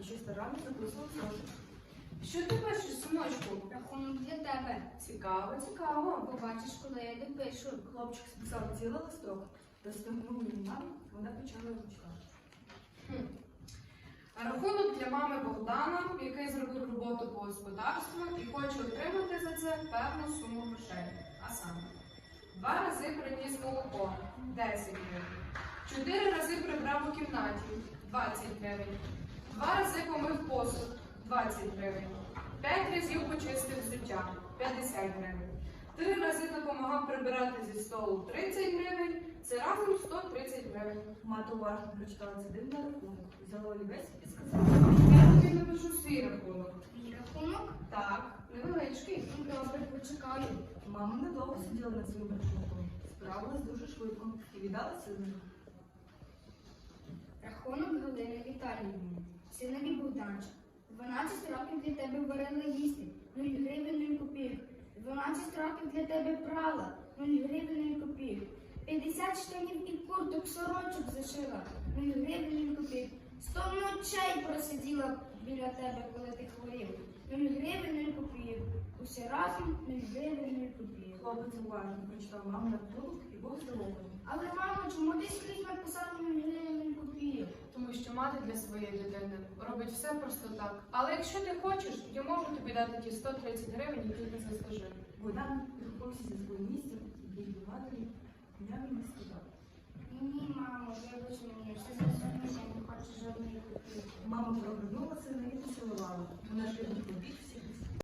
і щось старанно записував зошит. Що ти пишеш, синочку? Рахунок для тебе. Цікаво, цікаво. Побачиш, коли я допишу. Хлопчик списав цілий листок, розтягнув її маму, вона почала його читати. Рахунок для мами Богдана, який зробив роботу по господарству і хоче отримати за це певну суму грошей. А саме два рази приніс молоко 10 гривень, чотири рази прибрав у кімнаті 20 гривень, два рази помив посуд 20 гривень, п'ять разів почистив взуття 50 гривень, три рази допомагав прибирати зі столу 30 гривень, це разом 130 гривень. Мати уважно прочитала цей дивний рахунок, взяла олівець і сказала. Я тобі напишу свій рахунок. Твій рахунок? Так, невеличкий. Ну, Добре, почекаю. Мама недовго сиділа над своїм рахунком, справилась дуже швидко і віддала сину. Рахунок Галини Віталіївни. Синові Богданчик. 12 років для тебе варила їсти. 0 гривень 0 копійок. 12 років для тебе прала. 0 гривень 0 копійок. 50 штанів і курток сорочок зашила. 0 гривень 0 копійок. 100 ночей просиділа біля тебе, коли ти хворів. 0 гривень 0 копійок. Усе разом 0 гривень 0 копійок. Хлопець уважно прочитав маму рахунок і був здивований. Але мамо, чому ти скрізь написав 0 гривень 0 копійок? Тому що мати для своєї дитини робить все просто так. Але якщо ти хочеш, я можу тобі дати ті 130 гривень, які ти заслужив. Богдан підхопився зі свого місця і її